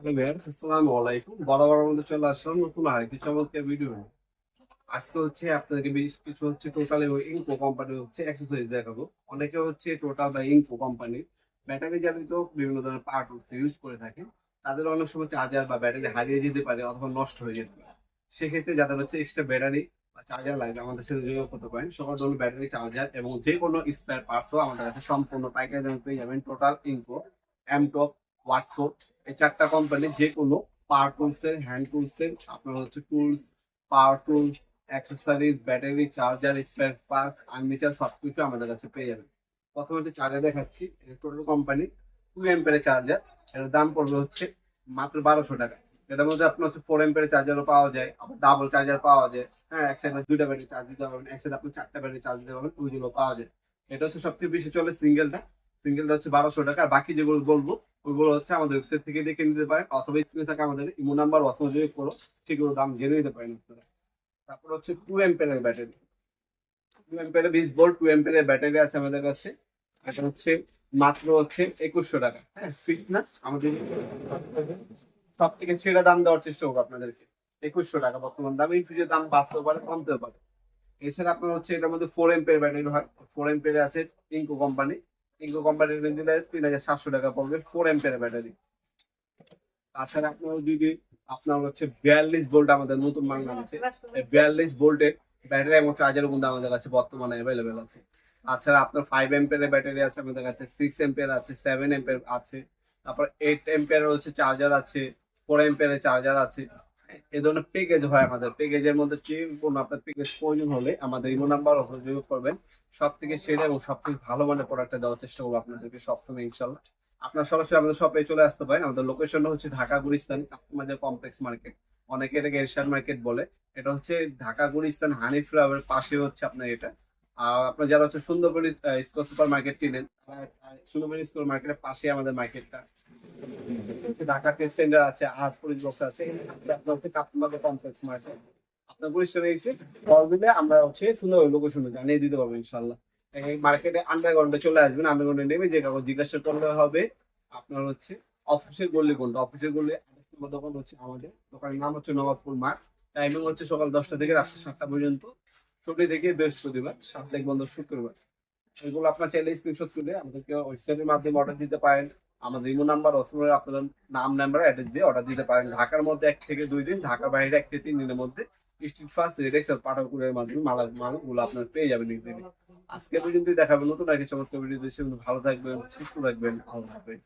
Hello viewers, আসসালামু আলাইকুম। চলে আসলাম নতুন আজকে হচ্ছে বেশ কিছু হচ্ছে টোটাল ইনকো কোম্পানি হচ্ছে এক্সারসাইজ অনেকে হচ্ছে টোটাল বা ইনকো কোম্পানির ব্যাটারি বিভিন্ন ধরনের পার্ট ইউজ করে তাদের অনেক সময় চার্জার বা ব্যাটারি হারিয়ে যেতে পারে অথবা নষ্ট হয়ে যেতে পারে। সেক্ষেত্রে যাদের হচ্ছে এক্সট্রা ব্যাটারি বা চার্জার লাগবে, আমাদের সাথে যোগাযোগ করতে পারেন। সকল ধরনের ব্যাটারি চার্জার এবং যে কোনো স্পেয়ার পার্টসও আমাদের কাছে সম্পূর্ণ পাইকারি দামে পেয়ে যাবেন টোটাল ইনকো এমটপ এই চারটা কোম্পানির যে কোনো পাওয়ার টুলসের হ্যান্ড টুলসের আপনার হচ্ছে tools power tools accessories battery charger spare parts armature সব কিছু আমাদের কাছে পেয়ে যাবেন। প্রথমে হচ্ছে চার্জার দেখাচ্ছি total company two ampere charger এটার দাম পড়বে হচ্ছে মাত্র বারোশো টাকা। এটার মধ্যে আপনার হচ্ছে ফোর এম্পের চার্জারও পাওয়া যায়, আবার ডাবল চার্জার পাওয়া যায়। হ্যাঁ এক সাইডে দুইটা ব্যাটারি চার্জ দিতে পারবেন এক সাইডে আপনি চারটা ব্যাটারি চার্জ দিতে পারবেন, ওইগুলো পাওয়া যায়। এটা হচ্ছে সবচেয়ে বেশি চলে সিঙ্গেলটা সিঙ্গেলটা হচ্ছে বারোশো টাকা, আর বাকি যেগুলো বলব, ওইগুলো হচ্ছে আমাদের ওয়েবসাইট থেকে দেখে নিতে পারেন, অথবা স্ক্রিনে থাকে আমাদের ইমো নাম্বার অথবা যদি করো, সেগুলো দাম জেনে নিতে পারেন আপনারা। তারপর হচ্ছে two ampere battery two ampere বিশ ভোল্ট টু এম্পের ব্যাটারি আছে আমাদের কাছে। এটা হচ্ছে মাত্র হচ্ছে একুশশো টাকা হ্যাঁ ফিট না? আমাদের সব থেকে সেরা দাম দেওয়ার চেষ্টা করব আপনাদেরকে। একুশশো টাকা বর্তমান দাম, এই ফ্রিজের দাম বাড়তেও পারে, কমতেও পারে। এছাড়া আপনার হচ্ছে এটার মধ্যে ফোর এম্পের ব্যাটারি হয়। ফোর এম্পের আছে ইঙ্কো কোম্পানি ইঙ্কো কোম্পানির দিলে তিন হাজার সাতশো টাকা পড়বে ফোর এম্পের ব্যাটারি তাছাড়া আপনার যদি, আপনার হচ্ছে বিয়াল্লিশ ভোল্ট আমাদের নতুন মাল আছে। বিয়াল্লিশ ভোল্টের ব্যাটারি এবং চার্জার কিন্তু আমাদের কাছে বর্তমানে অ্যাভেলেবেল আছে। তাছাড়া আপনার ফাইভ এম্পের ব্যাটারি আছে আমাদের কাছে সিক্স এম্পের আছে সেভেন এম্পের আছে। তারপর এইট এম্পের হচ্ছে চার্জার আছে ফোর এম্পের চার্জার আছে। এই ধরনের প্যাকেজ হয় আমাদের। প্যাকেজের মধ্যে কি কোনো আপনার প্যাকেজ প্রয়োজন হলে আমাদের ইমো নাম্বার অথবা যোগাযোগ করবেন। সব থেকে সেরা এবং সব থেকে ভালো মানের প্রোডাক্টটা দেওয়ার চেষ্টা করব আপনাদেরকে সবসময় ইনশাল্লাহ আপনার সরাসরি আমাদের শপে চলে আসতে পারেন। আমাদের লোকেশনটা হচ্ছে ঢাকা গুলিস্তান, আমাদের কমপ্লেক্স মার্কেট অনেকে এটাকে এরশাদ মার্কেট বলে। এটা হচ্ছে ঢাকা গুলিস্তান হানি ফ্লাওয়ারের পাশে হচ্ছে আপনার এটা। আর আপনার যারা হচ্ছে সুন্দরবনী স্কোর সুপার মার্কেট চিনেন সুন্দরবনী স্কোর মার্কেটের পাশে আমাদের মার্কেটটা আমাদের, দোকানের নাম হচ্ছে নবাবপুর হচ্ছে সকাল দশটা থেকে রাত্রি সাতটা পর্যন্ত। ছুটি থেকে বৃহস্পতিবার সাপ্তাহিক বন্ধ শুক্রবার। এগুলো আপনার চাইলে স্ক্রিনশট তুলে আমাদেরকে ওয়েবসাইটের মাধ্যমে অর্ডার দিতে পারেন। আমাদের ইমো নাম্বার অথবা আপনার নাম নাম্বার অ্যাড্রেস দিয়ে অর্ডার দিতে পারেন। ঢাকার মধ্যে এক থেকে দুই দিন, ঢাকার বাইরে এক থেকে তিন দিনের মধ্যে স্ট্রিট ফার্স্ট রেডেক্স আর পাঠাকুরের মাধ্যমে মালার মালগুলো আপনার পেয়ে যাবেন ইজিলি আজকে পর্যন্ত দেখাবেন নতুন একটি চমৎকার ভিডিও ভালো থাকবেন, সুস্থ থাকবেন। আল্লাহ হাফেজ।